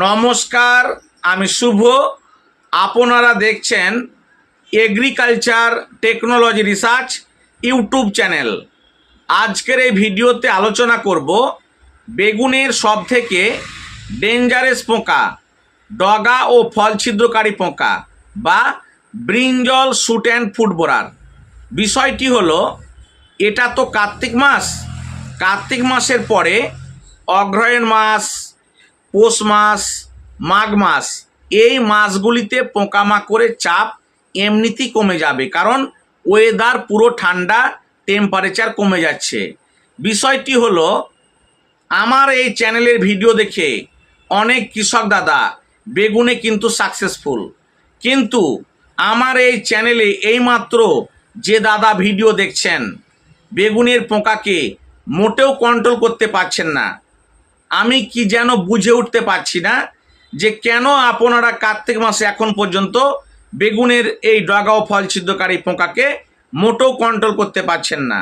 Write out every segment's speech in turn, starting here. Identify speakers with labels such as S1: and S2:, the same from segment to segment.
S1: নমস্কার, আমি শুভ। আপনারা দেখছেন agriculture technology research YouTube channel আজকের এই ভিডিওতে আলোচনা করব বেগুনের সব থেকে ডেঞ্জারাস পোকা, ডগা ও ফল ছিদ্রকারী পোকা বা ব্রিঞ্জল শুট অ্যান্ড ফুটবোরার বিষয়টি হলো, এটা তো কার্তিক মাস। কার্তিক মাসের পরে অগ্রহায়ণ মাস পৌষ মাস, মাঘ মাস, এই মাসগুলিতে পোকামাকড়ের চাপ এমনিতেই কমে যাবে কারণ ওয়েদার পুরো ঠান্ডা টেম্পারেচার কমে যাচ্ছে। বিষয়টি হলো, আমার এই চ্যানেলের ভিডিও দেখে অনেক কৃষক দাদা বেগুনে কিন্তু সাকসেসফুল কিন্তু আমার এই চ্যানেলে এইমাত্র যে দাদা ভিডিও দেখছেন, বেগুনের পোকাকে মোটেও কন্ট্রোল করতে পারছেন না। আমি কি যেন বুঝে উঠতে পারছি না যে কেন আপনারা কার্তিক মাসে এখন পর্যন্ত বেগুনের এই ডগা ও ফল ছিদ্রকারী পোকাকে মোটেও কন্ট্রোল করতে পারছেন না?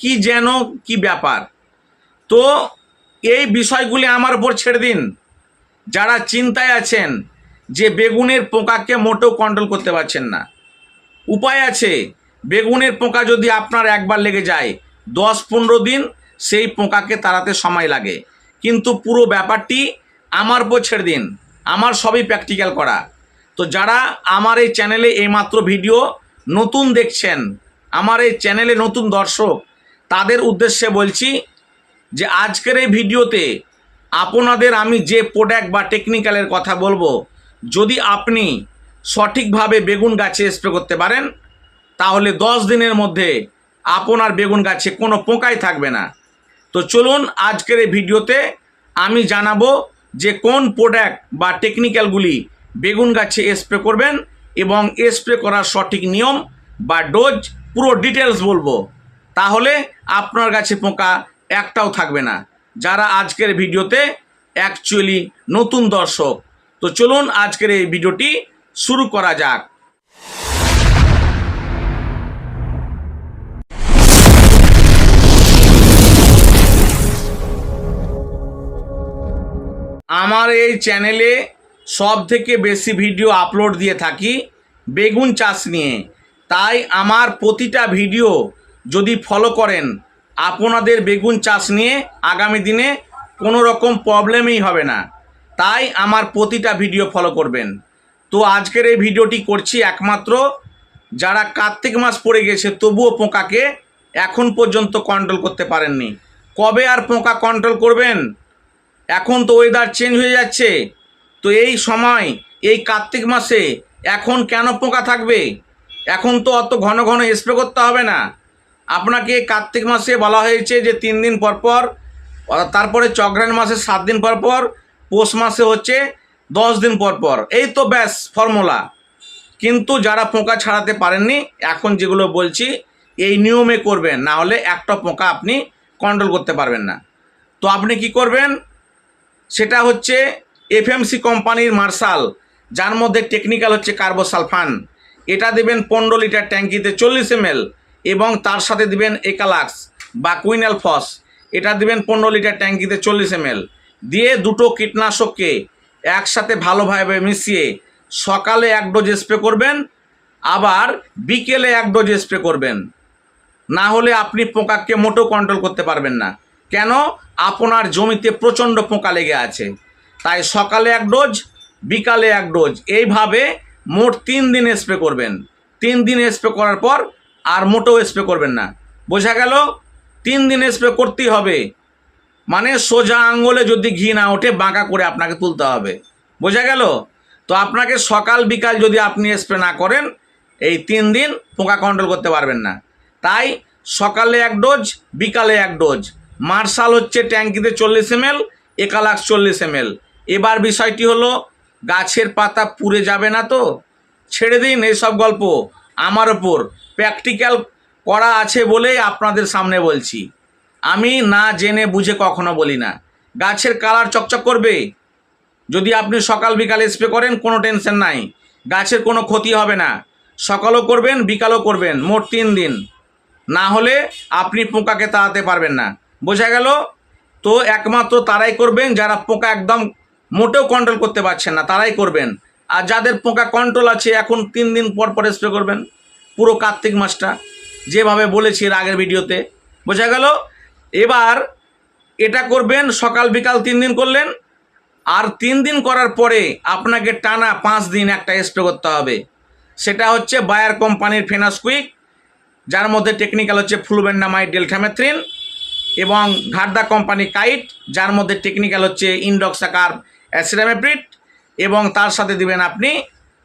S1: কি যেন, কি ব্যাপার? তো এই বিষয়গুলি আমার উপর ছেড়ে দিন। যারা চিন্তায় আছেন যে বেগুনের পোকাকে মোটেও কন্ট্রোল করতে পারছেন না। উপায় আছে, বেগুনের পোকা যদি আপনার একবার লেগে যায়, দশ পনেরো দিন সেই পোকাকে তাড়াতে সময় লাগে। কিন্তু পুরো ব্যাপারটি আমার উপর ছেড়ে দিন। আমার সবই প্র্যাকটিক্যাল করা। তো যারা আমার এই চ্যানেলে এইমাত্র ভিডিও নতুন দেখছেন, আমার এই চ্যানেলে নতুন দর্শক, তাদের উদ্দেশ্যে বলছি যে আজকের এই ভিডিওতে আপনাদের আমি যে প্রোডাক্ট বা টেকনিক্যালের কথা বলব, যদি আপনি সঠিকভাবে বেগুন গাছে স্প্রে করতে পারেন, তাহলে দশ দিনের মধ্যে আপনার বেগুন গাছে কোনো পোকাই থাকবে না। তো চলুন আজকের এই ভিডিওতে আমি জানাব যে কোন প্রোডাক্ট বা টেকনিক্যালগুলি বেগুন গাছে স্প্রে করবেন এবং স্প্রে করার সঠিক নিয়ম বা ডোজ পুরো ডিটেলস বলব। তাহলে আপনার গাছে পোকা একটাও থাকবে না। যারা আজকের ভিডিওতে অ্যাকচুয়ালি নতুন দর্শক। তো চলুন আজকের এই ভিডিওটি শুরু করা যাক। আমার এই চ্যানেলে সব থেকে বেশি ভিডিও আপলোড দিয়ে থাকি বেগুন চাষ নিয়ে। তাই আমার প্রতিটা ভিডিও যদি ফলো করেন, আপনাদের বেগুন চাষ নিয়ে আগামী দিনে কোনো রকম প্রবলেমই হবে না। তাই আমার প্রতিটা ভিডিও ফলো করবেন। তো আজকের এই ভিডিওটি করছি একমাত্র যারা কার্তিক মাস পড়ে গেছে তবুও পোকাকে এখন পর্যন্ত কন্ট্রোল করতে পারেননি। কবে আর পোকা কন্ট্রোল করবেন? এখন তো ওয়েদার চেঞ্জ হয়ে যাচ্ছে। তো এই সময়, এই কার্তিক মাসে এখন কেন পোকা থাকবে? এখন তো অত ঘন ঘন স্প্রে করতে হবে না। আপনাকে কার্তিক মাসে বলা হয়েছে যে তিন দিন পর পর, তারপরে চক্রায়ণ মাসে সাত দিন পর পর, পৌষ মাসে হচ্ছে দশ দিন পর পর। এই তো ব্যাস ফর্মুলা কিন্তু যারা পোকা ছাড়াতে পারেননি, এখন যেগুলো বলছি, এই নিয়মে করবেন। না হলে একটা পোকা আপনি কন্ট্রোল করতে পারবেন না। তো আপনি কি করবেন? সেটা হচ্ছে এফএমসি কোম্পানির মার্শাল, যার মধ্যে টেকনিক্যাল হচ্ছে কার্বোসালফান। এটা দেবেন পনেরো লিটার ট্যাঙ্কিতে চল্লিশ এম এবং তার সাথে দিবেন একালাক্স বা কুইনাল ফস এটা দিবেন পনেরো লিটার ট্যাঙ্কিতে চল্লিশ এম দিয়ে দুটো কীটনাশককে একসাথে ভালোভাবে মিশিয়ে সকালে এক ডোজ স্প্রে করবেন, আবার বিকেলে এক ডোজ স্প্রে করবেন। না হলে আপনি পোকাকে মোটেও কন্ট্রোল করতে পারবেন না। কেন আপনার জমিতে প্রচণ্ড পোকা লেগে আছে? তাই সকালে এক ডোজ, বিকালে এক ডোজ। এইভাবে মোট তিন দিন স্প্রে করবেন। তিন দিন স্প্রে করার পর আর মোটেও স্প্রে করবেন না। বোঝা গেল? তিন দিন স্প্রে করতেই হবে। মানে সোজা আঙ্গুলে যদি ঘি না ওঠে, বাঁকা করে আপনাকে তুলতে হবে। বোঝা গেল? তো আপনাকে সকাল, বিকাল যদি আপনি স্প্রে না করেন, এই তিন দিন পোকা কন্ট্রোল করতে পারবেন না। তাই সকালে এক ডোজ, বিকালে এক ডোজ। মার্শাল হচ্ছে ট্যাঙ্কিতে চল্লিশ এম এল একালাক্স চল্লিশ এমএল। এবার বিষয়টি হলো, গাছের পাতা পুড়ে যাবে না তো? ছেড়ে দিন এইসব গল্প আমার ওপর। প্র্যাকটিক্যাল করা আছে বলেই আপনাদের সামনে বলছি। আমি না জেনে বুঝে কখনো বলি না। গাছের কালার চকচক করবে। যদি আপনি সকাল বিকালে স্প্রে করেন, কোনো টেনশন নাই। গাছের কোনো ক্ষতি হবে না। সকালও করবেন, বিকালও করবেন, মোট তিন দিন। না হলে আপনি পোকাকে তাড়াতে পারবেন না। বোঝা গেল? তো একমাত্র তারাই করবেন যারা পোকা একদম মোটেও কন্ট্রোল করতে পারছেন না, তারাই করবেন। আর যাদের পোকা কন্ট্রোল আছে, এখন তিন দিন পর পর স্প্রে করবেন, পুরো কার্তিক মাসটা। যেভাবে বলেছি এর আগের ভিডিওতে। বোঝা গেল? এবার এটা করবেন, সকাল বিকাল তিন দিন করলেন, আর তিন দিন করার পরে আপনাকে টানা পাঁচ দিন একটা স্প্রে করতে হবে। সেটা হচ্ছে বায়ার কোম্পানির ফেনাসকুইক যার মধ্যে টেকনিক্যাল হচ্ছে ফ্লুবেন্ডামাইড ডেলটামেথ্রিন এবং ঘাটদা কোম্পানি কাইট, যার মধ্যে টেকনিক্যাল হচ্ছে ইন্ডক্সাকার অ্যাসিডামেপ্রিট এবং তার সাথে দিবেন আপনি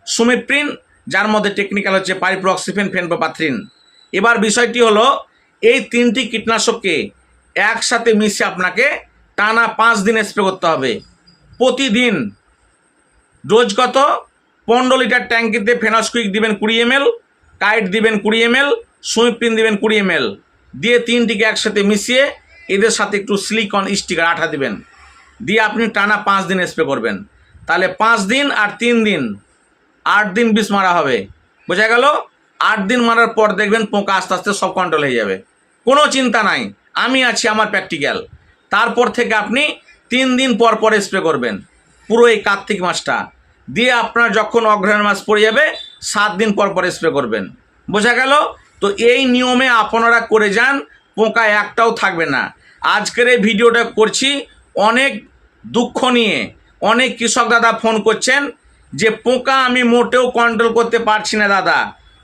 S1: সুমিপ্রিন যার মধ্যে টেকনিক্যাল হচ্ছে পাইপ্রক্সিফেন ফেনপোপাথ্রিন এবার বিষয়টি হলো, এই তিনটি কীটনাশককে একসাথে মিশে আপনাকে টানা পাঁচ দিন স্প্রে করতে হবে। প্রতিদিন ডোজ কত? পনেরো লিটার ট্যাঙ্কিতে ফেনাসকুইক দিবেন কুড়ি এমএল কাইট দিবেন কুড়ি এমএল সুইপিন দিবেন কুড়ি এমএল দিয়ে তিনটিকে একসাথে মিশিয়ে এদের সাথে একটু সিলিকন স্টিকার আঠা দিবেন। দিয়ে আপনি টানা পাঁচ দিন স্প্রে করবেন। তাহলে পাঁচ দিন আর তিন দিন, আট দিন বিষ মারা হবে। বোঝা গেল? আট দিন মারার পর দেখবেন পোকা আস্তে আস্তে সব কন্ট্রোল হয়ে যাবে। কোনো চিন্তা নাই। আমি আছি আমার প্র্যাকটিক্যাল তারপর থেকে আপনি তিন দিন পর পর স্প্রে করবেন। পুরো এই কার্তিক মাসটা। দিয়ে আপনার যখন অগ্রহায়ণ মাস পড়ে যাবে, সাত দিন পর পর স্প্রে করবেন। বোঝা গেল? তো এই নিয়মে আপনারা করে যান, পোকা একটাও থাকবে না। আজকের এই ভিডিওটা করছি অনেক দুঃখ নিয়ে। অনেক কৃষক দাদা ফোন করছেন যে, পোকা আমি মোটেও কন্ট্রোল করতে পারছি না দাদা।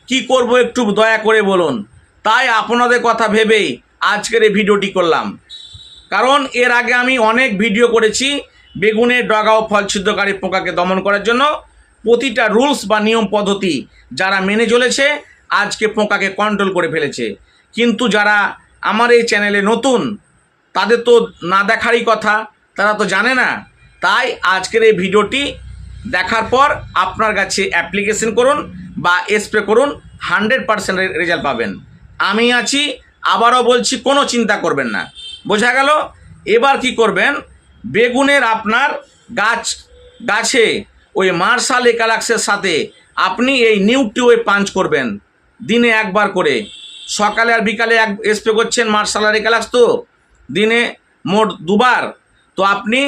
S1: কি করব একটু দয়া করে বলুন। তাই আপনাদের কথা ভেবেই আজকের এই ভিডিওটি করলাম। কারণ এর আগে আমি অনেক ভিডিও করেছি বেগুনের ডগা ও ফল ছিদ্রকারী পোকাকে দমন করার জন্য। প্রতিটা রুলস বা নিয়ম পদ্ধতি যারা মেনে চলেছে আজকে পোকাকে কন্ট্রোল করে ফেলেছে। কিন্তু যারা আমার এই চ্যানেলে নতুন, তাদের তো না দেখারই কথা, তারা তো জানে না। তাই আজকের এই ভিডিওটি দেখার পর আপনার কাছে অ্যাপ্লিকেশন করুন বা স্প্রে করুন হান্ড্রেড পারসেন্ট রেজাল্ট পাবেন। আমি আছি, আবারও বলছি, কোনো চিন্তা করবেন না। বোঝা গেল? এবার কি করবেন? বেগুনের আপনার গাছ, গাছে ওই মার্শাল একালাক্সের সাথে আপনি এই নিউট্রিওয়ে পাঞ্চ করবেন। দিনে একবার করে। সকালে আর বিকালে এক স্প্রে করছেন মার্শাল আর একালাক্স তো। দিনে মোট দুবার। তো আপনি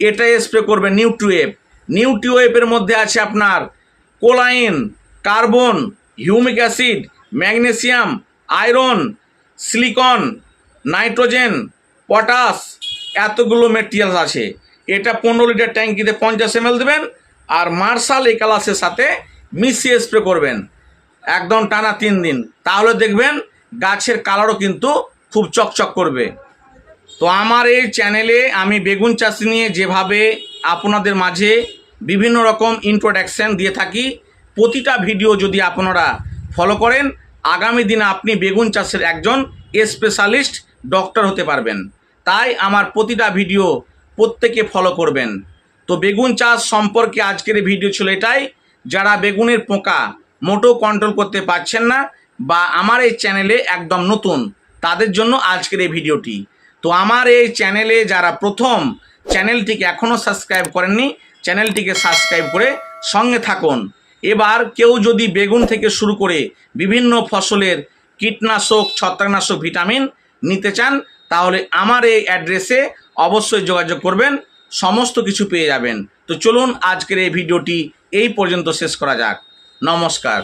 S1: এটা স্প্রে করবেন নিউট্রিওয়েভ নিউট্রিওয়েভের মধ্যে আছে আপনার choline, carbon, humic acid, magnesium, iron, silicon, nitrogen, potash এতগুলো মেটেরিয়ালস আছে। এটা পনেরো লিটার ট্যাঙ্কিতে পঞ্চাশ এম দেবেন আর মার্শাল একালাসের সাথে মিশিয়ে স্প্রে করবেন। একদম টানা তিন দিন। তাহলে দেখবেন গাছের কালারও কিন্তু খুব চকচক করবে। তো আমার এই চ্যানেলে আমি বেগুন চাষ নিয়ে যেভাবে আপনাদের মাঝে বিভিন্ন রকম ইন্ট্রোডাকশান দিয়ে থাকি, প্রতিটা ভিডিও যদি আপনারা ফলো করেন, আগামী দিনে আপনি বেগুন চাষের একজন স্পেশালিস্ট ডক্টর হতে পারবেন। তাই আমার প্রতিটা ভিডিও প্রত্যেকে ফলো করবেন। তো বেগুন চাষ সম্পর্কে আজকের ভিডিও ছিল এটাই। যারা বেগুনের পোকা মোটেও কন্ট্রোল করতে পারছেন না বা আমার এই চ্যানেলে একদম নতুন, তাদের জন্য আজকের এই ভিডিওটি। তো আমার এই চ্যানেলে যারা প্রথম চ্যানেলটিকে এখনও সাবস্ক্রাইব করেননি চ্যানেলটিকে সাবস্ক্রাইব করে সঙ্গে থাকুন। এবার কেউ যদি বেগুন থেকে শুরু করে বিভিন্ন ফসলের কীটনাশক, ছত্রাকনাশক ভিটামিন নিতে চান, তাহলে আমার এই অ্যাড্রেসে অবশ্যই যোগাযোগ করবেন, সমস্ত কিছু পেয়ে যাবেন। তো চলুন আজকের এই ভিডিওটি এই পর্যন্ত শেষ করা যাক। নমস্কার।